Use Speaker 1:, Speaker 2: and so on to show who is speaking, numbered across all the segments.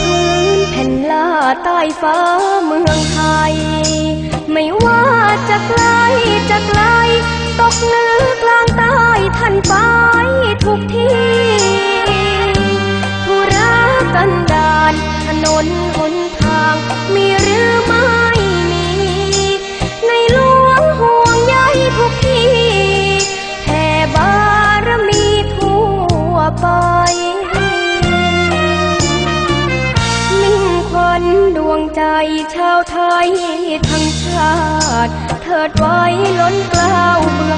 Speaker 1: พื้นแผ่นลาใต้ฟ้าเมืองไทย ไม่ว่าจะไกลจะไกล ตกเหนือกลางใต้ท่านไปทุกที่ธุระกันดานถนนหนทางมี งใจชาวไทยทั้งชาติ เถิดไว้ล้นกล้าวเบื้อง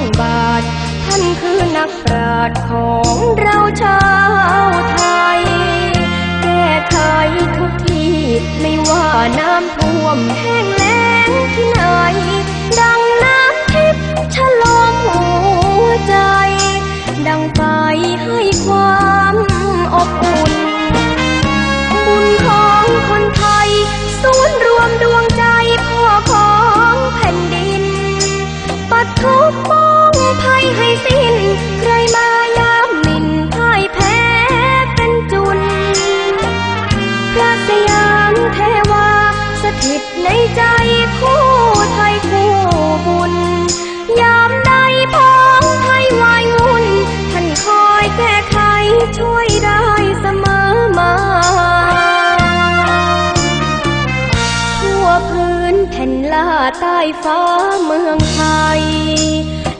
Speaker 1: ใจคู่ไทยคู่บุญ ยามใดพ้องไทยวายวุ่น ท่านคอยแก้ไขช่วยได้เสมอมา ทั่วพื้นแผ่นลาใต้ฟ้าเมืองไทย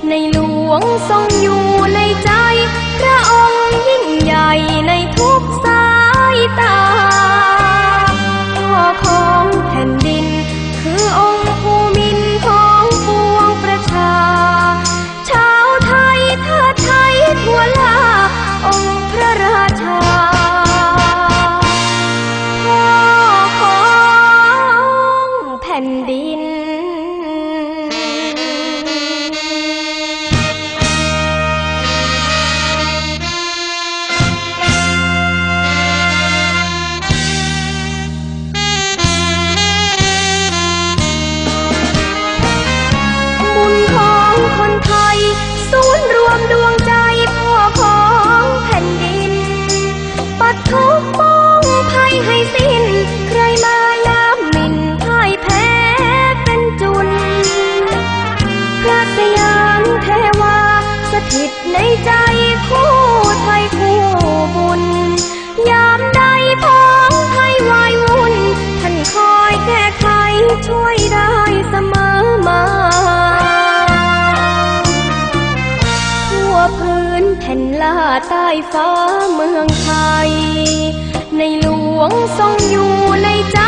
Speaker 1: ในหลวงทรงอยู่ในใจ พระองค์ยิ่งใหญ่ใน ในใจคู่ไทยคู่บุญ ยามใดพ้องไทยวายวุ่น ท่านคอยแก้ไขช่วยได้เสมอมา ทั่วพื้นแผ่นลาใต้ฟ้าเมืองไทย ในหลวงทรงอยู่ในใจ